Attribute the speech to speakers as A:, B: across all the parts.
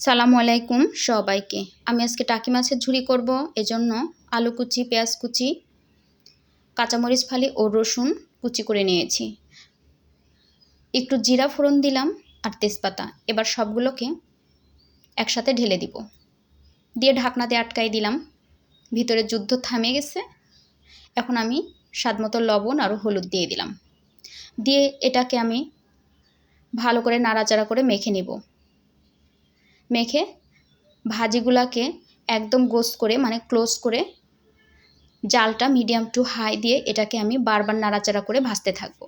A: সালামু আলাইকুম সবাইকে। আমি আজকে টাকি মাছের ঝুড়ি করব, এজন্য আলু কুচি, পেঁয়াজ কুচি, কাঁচামরিচ ফালি ও রসুন কুচি করে নিয়েছি। একটু জিরা ফোড়ন দিলাম আর তেজপাতা। এবার সবগুলোকে একসাথে ঢেলে দিব। দিয়ে ঢাকনাতে আটকাই দিলাম। ভিতরে যুদ্ধ থামে গেছে। এখন আমি স্বাদমতো লবণ আর হলুদ দিয়ে দিলাম। দিয়ে এটাকে আমি ভালো করে নাড়াচাড়া করে মেখে নেব। মেখে ভাজিগুলাকে একদম গোস্ত করে মানে ক্লোজ করে জালটা মিডিয়াম টু হাই দিয়ে এটাকে আমি বারবার নাড়াচাড়া করে ভাজতে থাকব।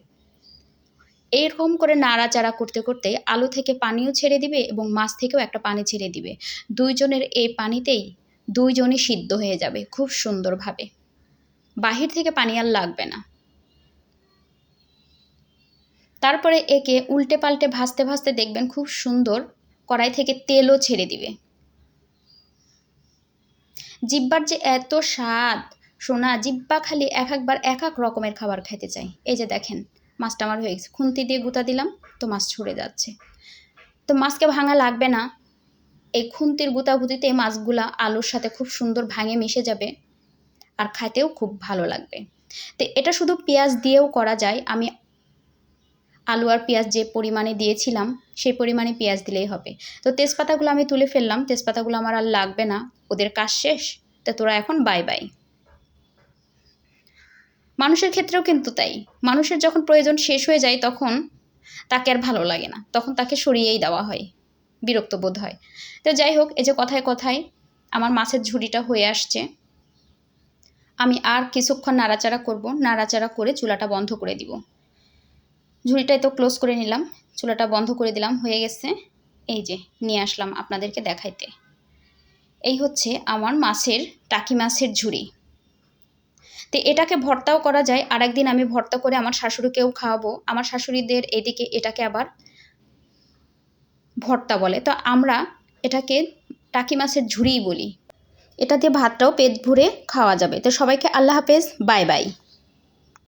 A: এরকম করে নাড়াচাড়া করতে করতে আলু থেকে পানিও ছেড়ে দিবে এবং মাছ থেকেও একটা পানি ছেড়ে দিবে। দুইজনের এই পানিতেই দুইজনই সিদ্ধ হয়ে যাবে খুব সুন্দরভাবে। বাহির থেকে পানি আর লাগবে না। তারপরে একে উল্টে পাল্টে ভাজতে ভাজতে দেখবেন খুব সুন্দর কড়াই থেকে তেলও ছেড়ে দিবে। জিব্বার যে এত স্বাদ, সোনা, জিব্বা খালি এক একবার এক এক রকমের খাবার খেতে চাই। এই যে দেখেন, মাছটা আমার হয়ে গেছে। খুন্তি দিয়ে গুঁতা দিলাম, তো মাছ ছুড়ে যাচ্ছে। তো মাছকে ভাঙা লাগবে না। এই খুন্তির গুতাগুতিতে মাছগুলা আলুর সাথে খুব সুন্দর ভাঙে মিশে যাবে আর খাইতেও খুব ভালো লাগবে। তো এটা শুধু পেঁয়াজ দিয়েও করা যায়। আমি আলু আর পেঁয়াজ যে পরিমাণে দিয়েছিলাম, সেই পরিমাণে পেঁয়াজ দিলেই হবে। তো তেজপাতাগুলো আমি তুলে ফেললাম। তেজপাতাগুলো আমার আর লাগবে না। ওদের কাজ শেষ। তা তোরা এখন বাই বাই মানুষের ক্ষেত্রেও কিন্তু তাই। মানুষের যখন প্রয়োজন শেষ হয়ে যায় তখন তাকে আর ভালো লাগে না। তখন তাকে সরিয়েই দেওয়া হয়। বিরক্ত বোধ হয়। তো যাই হোক, এই যে কথায় কথায় আমার মাছের ঝুড়িটা হয়ে আসছে। আমি আর কিছুক্ষণ নাড়াচাড়া করব। নাড়াচাড়া করে চুলাটা বন্ধ করে দিব। ঝুড়িটাই তো ক্লোজ করে নিলাম। চুলাটা বন্ধ করে দিলাম, হয়ে গেছে। এই যে, নিয়ে আসলাম আপনাদেরকে দেখাইতে। এই হচ্ছে আমার মাছের, টাকি মাছের ঝুড়ি। তো এটাকে ভর্তাও করা যায়। আর একদিন আমি ভর্তা করে আমার শাশুড়িকেও খাওয়াবো। আমার শাশুড়িদের এদিকে এটাকে আবার ভর্তা বলে। তো আমরা এটাকে টাকি মাছের ঝুড়িই বলি। এটা দিয়ে ভাতটাও পেট ভরে খাওয়া যাবে। তো সবাইকে আল্লাহ হাফেজ, বাই বাই।